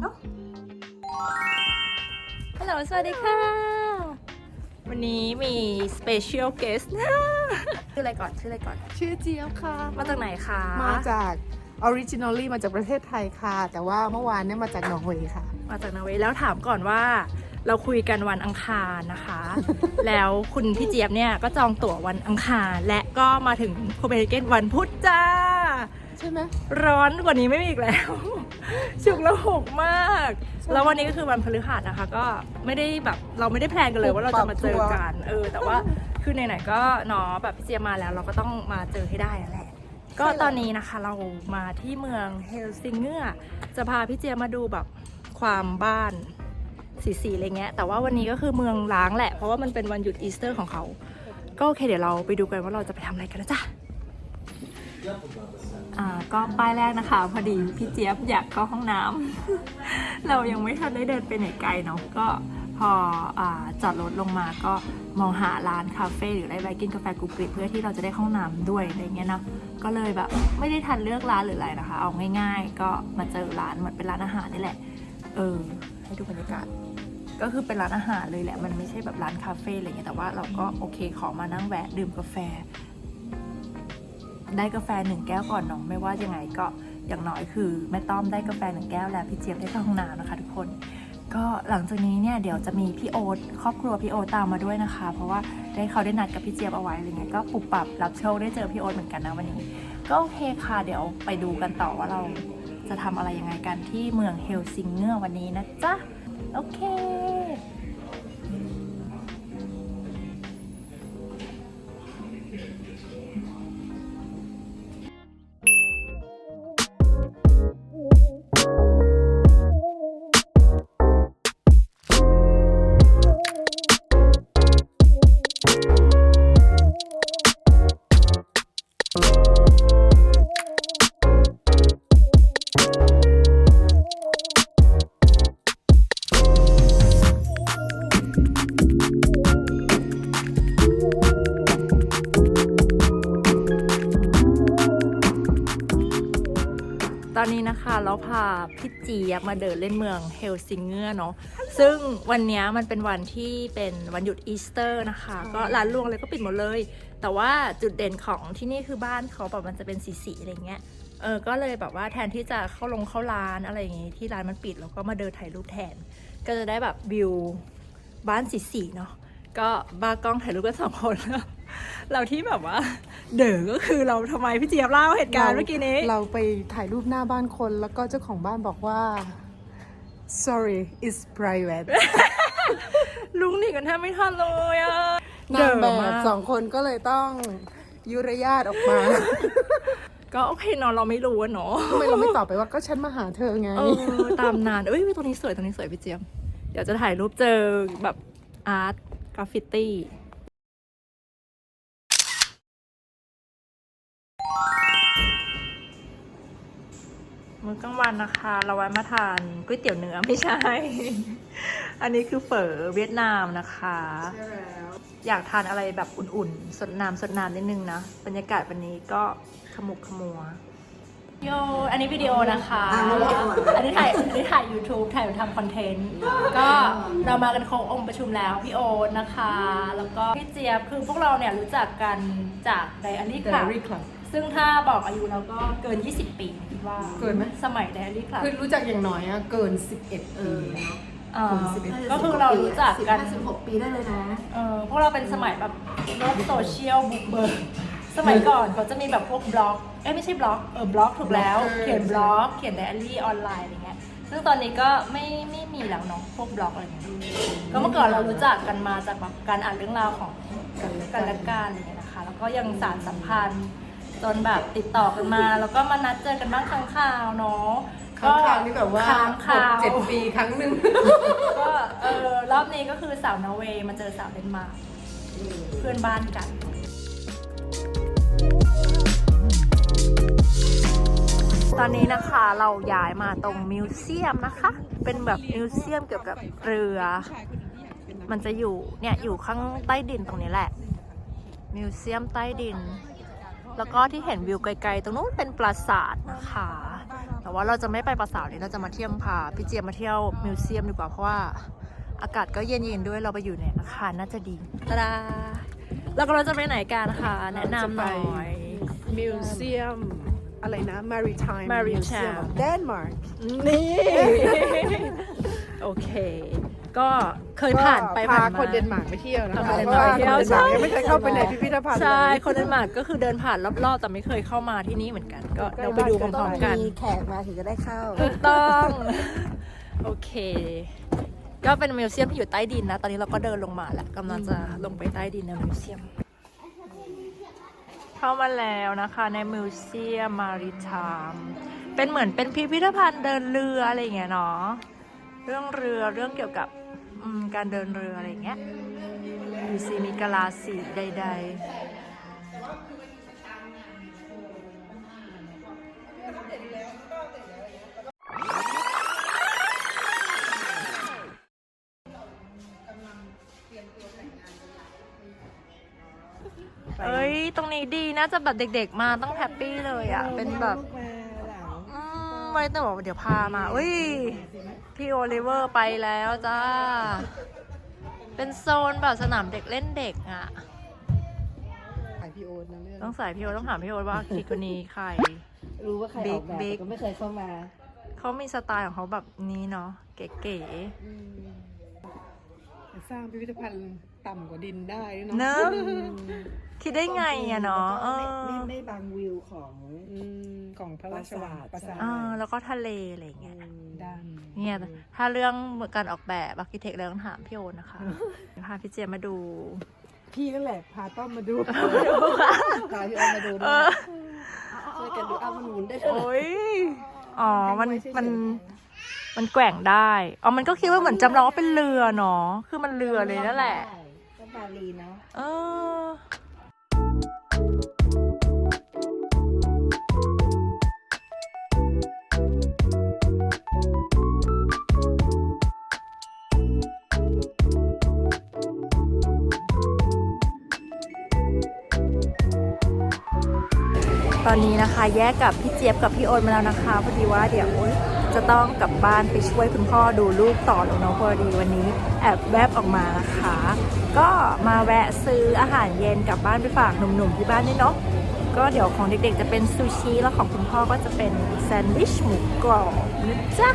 เนาะฮัลโหลสวัสดีค่ะ วันนี้มี special guest ชื่ออะไรก่อนชื่ออะไรก่อน ชื่อเจี๊ยบค่ะ มาจากไหนคะ มาจากออริจินอลลี่มาจากประเทศไทยค่ะ แต่ว่าเมื่อวานเนี่ยมาจากนอร์เวย์ค่ะ มาจากนอร์เวย์แล้วถามก่อนว่าเราคุยกันวันอังคารนะคะ แล้วคุณพี่เจี๊ยบเนี่ยก็จองตั๋ววันอังคาร และก็มาถึงโคเปนเฮเกนวันพุธจ้า ใช่ไหมร้อนกว่านี้ไม่มีอีกแล้ว ฉุกละหกมากใช่แล้ววันนี้ก็คือวันพฤหัสนะคะ ก็ไม่ได้แบบเราไม่ได้แพลนกันเลยว่าเราจะมาเจอกันเออ แต่ว่าคือไหนๆก็เนาะแบบพี่เจียมาแล้ว เราก็ต้องมาเจอให้ได้นั่นแหละ ก็ตอนนี้นะคะเรามาที่เมืองเฮลซิงเกอร์จะพาพี่เจียมาดูแบบความบ้านสีๆอะไรเงี้ย แต่ว่าวันนี้ก็คือเมืองล้างแหละ เพราะว่ามันเป็นวันหยุดอีสเตอร์ของเขา ก็โอเคเดี๋ยวเราไปดูกันว่าเราจะไปทำอะไรกันนะจ๊ะอ่า ก็ป้ายแรกนะคะ พอดีพี่เจี๊ยบอยากเข้าห้องน้ำ เรายังไม่ทันได้เดินไปไหนไกลเนาะก็พออจอดรถลงมาก็มองหาร้านคาเฟ่หรืออะไรไปกินกาแฟกรุบกริบเพื่อที่เราจะได้เข้าห้องน้ำด้วยอะไรเงี้ยเนาะก็เลยแบบไม่ได้ทันเลือกร้านหรืออะไรนะคะ เอาง่ายๆ ก็มาเจอร้านเหมือนเป็นร้านอาหารนี่แหละ เออ ให้ดูบรรยากาศก็คือเป็นร้านอาหารเลยแหละ มันไม่ใช่แบบร้านคาเฟ่อะไรเงี้ยแต่ว่าเราก็โอเคขอมานั่งแวะดื่มกาแฟ ได้กาแฟหนึ่งแก้วก่อนเน้องไม่ว่ายังไงก็อย่างน้อยคือแม่ต้อมได้กาแฟหนึ่งแก้วแล้วพี่เจี๊ยบได้เข้าห้องน้ำนะคะ ทุกคน ก็หลังจากนี้เนี่ยเดี๋ยวจะมีพี่โอ๊ตครอบครัวพี่โอ๊ตตามมาด้วยนะคะ เพราะว่าได้เขาได้นัดกับพี่เจี๊ยบเอาไว้อะไรเงี้ยก็ปุบปับรับโชคได้เจอพี่โอ๊ตเหมือนกันนะวันนี้ ก็โอเคค่ะเดี๋ยวไปดูกันต่อว่าเราจะทำอะไรยังไงกันที่เมืองเฮลซิงเกอร์วันนี้นะจ๊ะโอเค ตอนนี้นะคะเราพาพี่จียมาเดินเล่นเมืองเฮลซิงเกอร์เนาะซึ่งวันนี้มันเป็นวันที่เป็นวันหยุดอีสเตอร์นะคะ ก็ร้านรวงอะไรก็ปิดหมดเลย แต่ว่าจุดเด่นของที่นี่คือบ้านเขาแบบมันจะเป็นสีๆอะไรเงี้ย เออ ก็เลยแบบว่าแทนที่จะเข้าลงเข้าร้านอะไรอย่างงี้ที่ร้านมันปิดเราก็มาเดินถ่ายรูปแทน ก็จะได้แบบวิวบ้านสีๆเนาะ ก็บ้ากล้องถ่ายรูปกันสองคนแล้วเราที่แบบว่า เด๋อก็คือเราทำไมพี่เจี๊ยบเล่าเหตุการณ์เมื่อกี้นี้ เราไปถ่ายรูปหน้าบ้านคนแล้วก็เจ้าของบ้านบอกว่า sorry it's private ลุงหนีกันแทบไม่ทันเลยอะ นางแบเด๋อมบกสองคนก็เลยต้องยุรยาตออกมา ก็โอเคเนอะเราไม่รู้อะเนาะทำไมเราไม่ตอบไปว่าก็ฉันมาหาเธอไง เออ ตามนาน เอ้ยตรงนี้สวยตรงนี้สวยพี่เจียม เดี๋ยวจะถ่ายรูปเจอแบบอาร์ตกราฟฟิตี้ มื้อกลางวันนะคะ เราไว้มาทานก๋วยเตี๋ยวเนื้อไม่ใช่ อันนี้คือเฝอเวียดนามนะคะ ใช่แล้วอยากทานอะไรแบบอุ่นๆ สดน้ำสดน้ำนิดนึงนะ บรรยากาศวันนี้ก็ขมุกขมัวโยอันนี้วิดีโอนะคะ อันนี้ถ่ายอันนี้ถ่าย YouTube ถ่ายทำคอนเทนต์ ก็เรามากันครบองค์ประชุมแล้ว พี่โอ๊ตนะคะ แล้วก็พี่เจี๊ยบ คือพวกเราเนี่ยรู้จักกันจากไดอารี่คลับ Diary Club ซึ่งถ้าบอกอายุเราก็เกิน 20 ปีคิ ดว่าเกินไหม สมัยไดอารี่คลับคือรู้จักอย่างน้อยอะเกิน 11ปีเนาะก็คือเรารู้จักกันสิบหกปีได้เลยนะ เออพวกเราเป็นสมัยแบบโลกโซเชียลบุกเบิกสมัยก่อนเขาจะมีแบบพวกบล็อกเอ้ยไม่ใช่บล็อกเออบล็อกถูกแล้ว Blogger เขียนบล็อก เขียนไดอารี่ออนไลน์อะไรเงี้ยซึ่งตอนนี้ก็ไม่ไม่มีแล้วเนาะพวกบล็อกอะไรเงี้ยก็เมื่อก่อนเรารู้จักกันมาจากแบบการอ่านเรื่องราวของ กันและกันอะไรเงี้ยนะคะ แล้วก็ยังสารสัมพันธ์ จนแบบติดต่อกันมา แล้วก็มานัดเจอกันบ้างครั้งคราวเนาะครั้งคราวนี่แบบว่าค้างคราวเจ็ดปีครั้งหนึ่งก็เออรอบนี้ก็คือสาวนอร์เวย์มาเจอสาวเดนมาร์กเพื่อนบ้านกัน ตอนนี้นะคะเราย้ายมาตรงมิวเซียมนะคะ เป็นแบบมิวเซียมเกี่ยวกับเรือ มันจะอยู่เนี่ยอยู่ข้างใต้ดินตรงนี้แหละ มิวเซียมใต้ดิน แล้วก็ที่เห็นวิวไกลๆ ตรงนู้นเป็นปราสาทนะคะ แต่ว่าเราจะไม่ไปปราสาทนี้เราจะมาเที่ยวพาพี่เจียมมาเที่ยวมิวเซียมดีกว่าเพราะว่าอากาศก็เย็นๆด้วยเราไปอยู่ในอาคารน่าจะดีตาดาแล้วก็เราจะไปไหนกันนะคะแนะนำหน่อยมิวเซียมอะไรนะ Maritime Maritime Museum of Denmark นี่ โอเค ก็เคยผ่านไปพาผ่านมา คนเดนมาร์กไปเที่ยวนะพาคะคนเพราะว่าเดนมาร์กไปเที่ยวคนเดนมาร์กยังไม่เคยเข้าไปในพิพิธภัณฑ์เลย ใช่คนเดนมาร์กก็คือเดินผ่านรอบๆ แต่ไม่เคยเข้ามาที่นี่เหมือนกัน ก็เดี๋ยวไปดูพร้อมๆกัน มีแขกมาถึงจะได้เข้า ถูกต้อง โอเค ก็เป็นมิวเซียมที่อยู่ใต้ดินนะ ตอนนี้เราก็เดินลงมาแล้วกำลังจะลงไปใต้ดินในมิวเซียม เข้ามาแล้วนะคะในมิวเซียมมาริทามเป็นเหมือนเป็นพิพิธภัณฑ์เดินเรืออะไรอย่างเงี้ยเนาะเรื่องเรือเรื่องเกี่ยวกับ อืมการเดินเรืออะไรอย่างเงี้ยมีซีมีกะลาสีใด ๆ เอ้ย ตรงนี้ดีน่าจะแบบเด็กๆมาต้องแฮปปี้เลยอะ เป็นแบบ อืมไม่ต้องบอกว่าเดี๋ยวพามาอุ้ย พี่โอลิเวอร์ไปแล้วจ้า เป็นโซนแบบสนามเด็กเล่นเด็กอะ ถ่ายพี่โอ๊ตนะเรื่องต้องใส่พี่โอตต้องถามพี่โอตว่าคิดคนนี้ใคร รู้ว่าใครออกแบบ Big แต่ก็ไม่เคยเข้ามาเขามีสไตล์ของเขาแบบนี้เนาะเก๋สร้างพิพิธภัณฑ์ต่ำกว่าดินได้ด้วยๆเนเนาะอะคิดได้ไงอะเนาะเอไม่อ ไม่ไม่บังวิวของอืม ของพระราชวังปราสาทเออแล้วก็ทะเลอะไรอย่างเงี้ย ด้านเนี่ยถ้าเรื่องการออกแบบอาร์คิเทคเราต้องถามพี่โอตนะคะ พาพี่เจมมาดู พี่ก็แหละพาต้อมมาดูพาพี่อ้อมมาดูด้วยช่วยกันดูเอามันหมุนได้ด้วย โอ้ย อ๋อ มัน มัน มันแกว่งได้ อ๋อ มันก็คิดว่าเหมือนจำลองว่าเป็นเรือเนาะ คือมันเรือเลยนั่นแหละ ก็บาลีเนาะ เออ ตอนนี้นะคะ แยกกับพี่เจี๊ยบกับพี่โอนมาแล้วนะคะพอดีว่าเดี๋ยวจะต้องกลับบ้านไปช่วยคุณพ่อดูลูกต่อแล้วเนาะพอดีวันนี้แอบแวบออกมานะคะ ก็มาแวะซื้ออาหารเย็นกลับบ้านไปฝากหนุ่มๆที่บ้านด้วยเนาะก็เดี๋ยวของเด็กๆจะเป็นซูชิแล้วของคุณพ่อก็จะเป็นแซนด์วิชหมูกรอบนะจ๊ะ